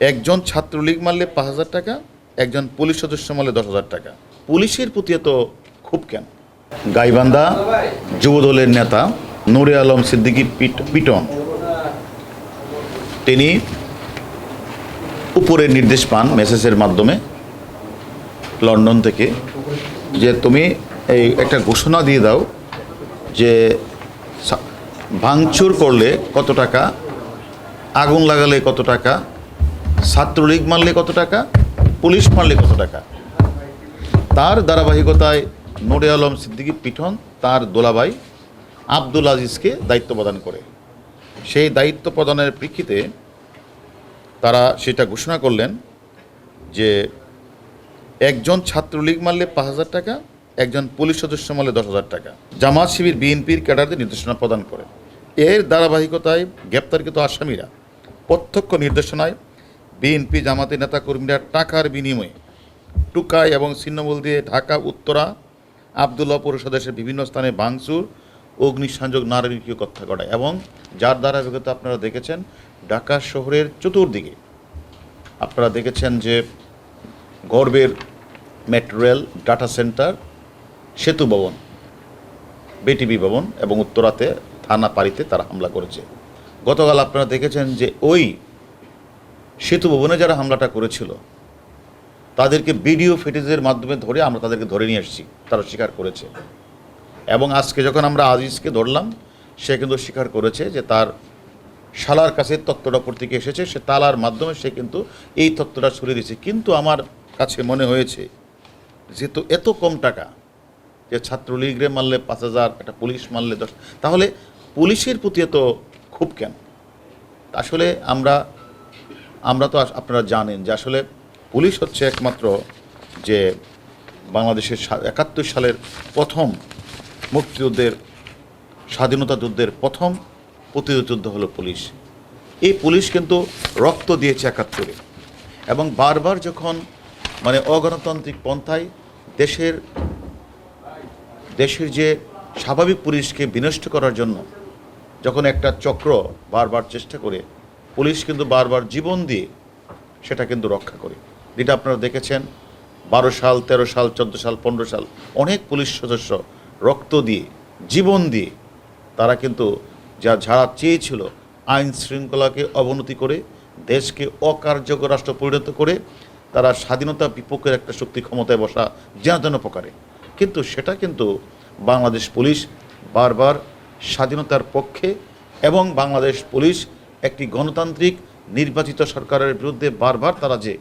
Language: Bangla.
একজন ছাত্রলীগ মারলে পাঁচ হাজার টাকা, একজন পুলিশ সদস্য মারলে দশ হাজার টাকা। পুলিশের প্রতি এত খুব কেন? গাইবান্ধা যুবদলের নেতা নুরে আলম সিদ্দিকী পিট- পিটন। তিনি উপরে নির্দেশ পান মেসেজের মাধ্যমে লন্ডন থেকে যে তুমি এই একটা ঘোষণা দিয়ে দাও যে ভাঙচুর করলে কত টাকা, আগুন লাগালে কত টাকা ছাত্রলীগ মারলে কত টাকা? পুলিশ মারলে কত টাকা? তার ধারাবাহিকতায় নোরে আলম সিদ্দিকী পিঠন, তার দোলাভাই আব্দুল আজিজকে দায়িত্ব প্রদান করে। সেই দায়িত্ব প্রদানের প্রেক্ষিতে তারা সেটা ঘোষণা করলেন যে একজন ছাত্রলীগ মারলে পাঁচ হাজার টাকা, একজন পুলিশ সদস্য মারলে দশ হাজার টাকা। জামাত শিবির, বিএনপির ক্যাডারদের নির্দেশনা প্রদান করে। এর ধারাবাহিকতায় গ্রেপ্তারকৃত আসামিরা প্রত্যক্ষ নির্দেশনায় বিএনপি জামাতের নেতাকর্মীরা টাকার বিনিময়ে টুকাই এবং ছিন্নমূল দিয়ে ঢাকা, উত্তরা, আবদুল্লাহ পরিষদের বিভিন্ন স্থানে ভাঙচুর, অগ্নিসংযোগ, নারকীয় হত্যা করা এবং যার দ্বারা ধারাবাহিকতা আপনারা দেখেছেন ঢাকা শহরের চতুর্দিকে। আপনারা দেখেছেন যে গর্বের মেট্রো রেল ডাটা সেন্টার সেতু ভবন বিটিভি ভবন এবং উত্তরাতে থানা পাড়িতে তারা হামলা করেছে। গতকাল আপনারা দেখেছেন যে ওই সেতু ভবনে যারা হামলাটা করেছিল, তাদেরকে ভিডিও ফিটেজের মাধ্যমে ধরে আমরা তাদেরকে ধরে নিয়ে এসেছি তারা স্বীকার করেছে। এবং আজকে যখন আমরা আজিজকে ধরলাম, সে কিন্তু স্বীকার করেছে যে তার শালার কাছে তত্ত্বটা থেকে এসেছে, সে তালার মাধ্যমে সে কিন্তু এই তত্ত্বটা ছড়িয়ে দিয়েছে। কিন্তু আমার কাছে মনে হয়েছে যেহেতু এত কম টাকা যে ছাত্রলীগরে মারলে পাঁচ হাজার, একটা পুলিশ মারলে দশ, তাহলে পুলিশের প্রতি এত খুব কেন? আসলে আমরা আমরা তো আপনারা জানেন যে আসলে পুলিশ হচ্ছে একমাত্র যে বাংলাদেশের একাত্তর সালের প্রথম মুক্তিযুদ্ধের, স্বাধীনতা যুদ্ধের প্রথম প্রতিরোধ যুদ্ধ হলো পুলিশ। এই পুলিশ কিন্তু রক্ত দিয়েছে একাত্তরে। এবং বারবার যখন মানে অগণতান্ত্রিক পন্থায় দেশের দেশের যে স্বাভাবিক পুলিশকে বিনষ্ট করার জন্য যখন একটা চক্র বারবার চেষ্টা করে পুলিশ কিন্তু বারবার জীবন দিয়ে সেটা কিন্তু রক্ষা করে। যেটা আপনারা দেখেছেন, বারো সাল, তেরো সাল, চোদ্দ সাল, পনেরো সাল, অনেক পুলিশ সদস্য রক্ত দিয়ে, জীবন দিয়ে, তারা কিন্তু যা যারা চেয়েছিল, আইন শৃঙ্খলাকে অবনতি করে, দেশকে অকার্যকর রাষ্ট্র পরিণত করে, তারা স্বাধীনতা বিপক্ষের একটা শক্তি ক্ষমতায় বসা যেন তেন প্রকারে। কিন্তু সেটা কিন্তু বাংলাদেশ পুলিশ বারবার স্বাধীনতার পক্ষে এবং বাংলাদেশ পুলিশ একটি গণতান্ত্রিক নির্বাচিত সরকারের বিরুদ্ধে বারবার তারা যে